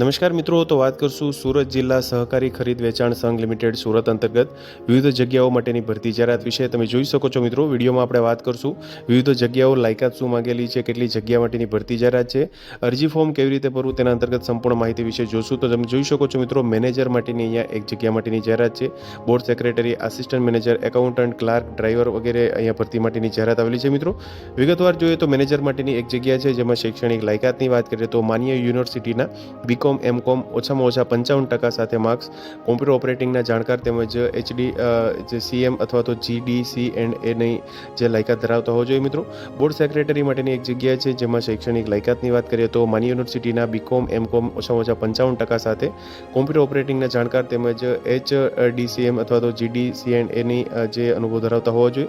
નમસ્કાર મિત્રો, તો વાત કરશું સુરત જિલ્લા સહકારી ખરીદ વેચાણ સંઘ લિમિટેડ સુરત અંતર્ગત વિવિધ જગ્યાઓ માટેની ભરતી જાહેરાત વિશે તમે જોઈ શકો છો મિત્રો. વિડીયોમાં આપણે વાત કરશું વિવિધ જગ્યાઓ, લાયકાત શું માંગેલી છે, કેટલી જગ્યા માટેની ભરતી જાહેરાત છે, અરજી ફોર્મ કેવી રીતે ભરવું તેના અંતર્ગત સંપૂર્ણ માહિતી વિશે જોશું. તો તમે જોઈ શકો છો મિત્રો, મેનેજર માટેની અહીંયા એક જગ્યા માટેની જાહેરાત છે. Board secretary, assistant manager, accountant, clerk, driver વગેરે અહીંયા ભરતી માટેની જાહેરાત આવેલી છે મિત્રો. વિગતવાર જોઈએ તો મેનેજર માટેની એક જગ્યા છે, જેમાં શૈક્ષણિક લાયકાતની વાત કરીએ તો માન્ય યુનિવર્સિટીના બીકોમ એમ કોમ ઓછામાં ઓછા પંચાવન ટકા સાથે માર્ક્સ કોમ્પ્યુટર ઓપરેટિંગના જાણકાર તેમજ એચડી જે સીએમ અથવા તો જીડી સી એન્ડ એની જે લાયકાત ધરાવતા હોવો જોઈએ મિત્રો. બોર્ડ સેક્રેટરી માટેની એક જગ્યા છે જેમાં શૈક્ષણિક લાયકાતની વાત કરીએ તો માની યુનિવર્સિટીના બીકોમ એમ કોમ ઓછામાં ઓછા પંચાવન ટકા સાથે. કોમ્પ્યુટર ઓપરેટિંગના જાણકાર તેમજ એચ ડીસીએમ અથવા તો જીડી સી એન્ડ એની જે અનુભવ ધરાવતા હોવા જોઈએ.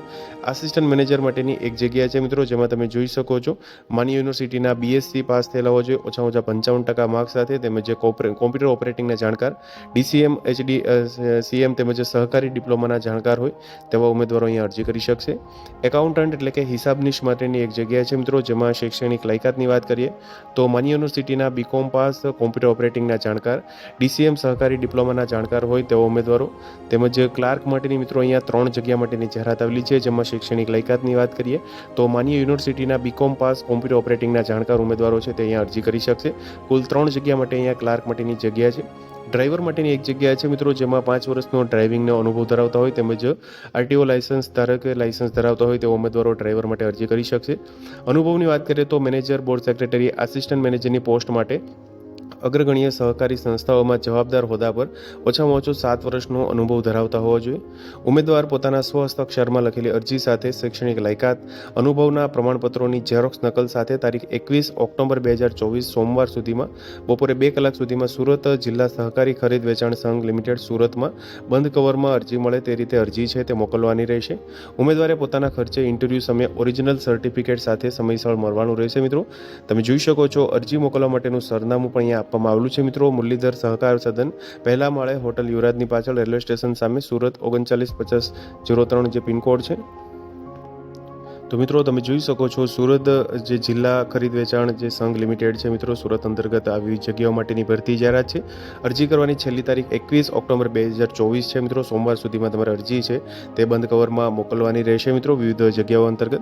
આસિસ્ટન્ટ મેનેજર માટેની એક જગ્યા છે મિત્રો જેમાં તમે જોઈ શકો છો. માની યુનિવર્સિટીના બીએસસી પાસ થયેલા હોવા જોઈએ. ઓછામાં ઓછા પંચાવન ટકા માર્ક્સ સાથે તેમજ કોમ્પ્યુટર ઓપરેટિંગના જાણકાર. ડીસીએમ, એચડી સીએમ તેમજ સહકારી ડિપ્લોમાના જાણકાર હોય તેવા ઉમેદવારો અહીંયા અરજી કરી શકશે. એકાઉન્ટન્ટ એટલે કે હિસાબનીશ માટેની એક જગ્યા છે મિત્રો, જેમાં શૈક્ષણિક લાયકાતની વાત કરીએ, તો માની યુનિવર્સિટીના બીકોમ પાસ કોમ્પ્યુટર ઓપરેટિંગના જાણકાર, ડીસીએમ સહકારી ડિપ્લોમાના જાણકાર હોય તેવા ઉમેદવારો, તેમજ ક્લાર્ક માટેની મિત્રો અહીંયા ત્રણ જગ્યા માટેની જાહેરાત આવેલી છે, જેમાં શૈક્ષણિક લાયકાતની વાત કરીએ, તો માન્ય યુનિવર્સિટીના બીકોમ પાસ કોમ્પ્યુટર ઓપરેટિંગના જાણકાર ઉમેદવારો છે તે અહીંયા અરજી કરી શકશે. કુલ ત્રણ જગ્યા માટે અહીંયા ક્લાર્ક માટેની જગ્યા છે. ડ્રાઈવર માટેની એક જગ્યા છે મિત્રો, જેમાં પાંચ વર્ષનો ડ્રાઇવિંગનો અનુભવ ધરાવતા હોય તેમજ આરટીઓ લાયસન્સ ધારક લાયસન્સ ધરાવતા હોય તે ઉમેદવારો ડ્રાઈવર માટે અરજી કરી શકશે. અનુભવની વાત કરીએ તો મેનેજર, બોર્ડ સેક્રેટરી, આસિસ્ટન્ટ મેનેજરની પોસ્ટ માટે અગ્રગણ્ય સહકારી સંસ્થાઓમાં જવાબદાર હોદ્દા પર ઓછામાં ઓછો સાત વર્ષનો અનુભવ ધરાવતા હોવો જોઈએ. ઉમેદવાર પોતાના સ્વહસ્તાક્ષરમાં લખેલી અરજી સાથે શૈક્ષણિક લાયકાત, અનુભવના પ્રમાણપત્રોની ઝેરોક્સ નકલ સાથે તારીખ એકવીસ ઓક્ટોબર બે હજાર ચોવીસ સોમવાર સુધીમાં, બપોરે બે કલાક સુધીમાં સુરત જિલ્લા સહકારી ખરીદ વેચાણ સંઘ લિમિટેડ સુરતમાં બંધ કવરમાં અરજી મળે તે રીતે અરજી છે તે મોકલવાની રહેશે. ઉમેદવારે પોતાના ખર્ચે ઇન્ટરવ્યૂ સમયે ઓરિજિનલ સર્ટિફિકેટ સાથે સમયસર મળવાનું રહેશે મિત્રો. તમે જોઈ શકો છો અરજી મોકલવા માટેનું સરનામું પણ અહીંયા આપવામાં આવેલું છે. મિત્રો, મુરલીધર સહકાર સદન પહેલા માળે હોટલ યુવરાજની પાછળ રેલવે સ્ટેશન સામે સુરત ઓગણચાલીસ પચાસ જીરો ત્રણ જે પિનકોડ છે. તો મિત્રો, તમે જોઈ શકો છો, સુરત જે જિલ્લા ખરીદ વેચાણ જે સંઘ લિમિટેડ છે મિત્રો, સુરત અંતર્ગત આવી જગ્યાઓ માટેની ભરતી જાહેરાત છે. અરજી કરવાની છેલ્લી તારીખ એકવીસ ઓક્ટોબર બે હજાર ચોવીસ છે. મિત્રો, સોમવાર સુધીમાં તમારી અરજી છે, તે બંધ કવરમાં મોકલવાની રહેશે. મિત્રો, વિવિધ જગ્યાઓ અંતર્ગત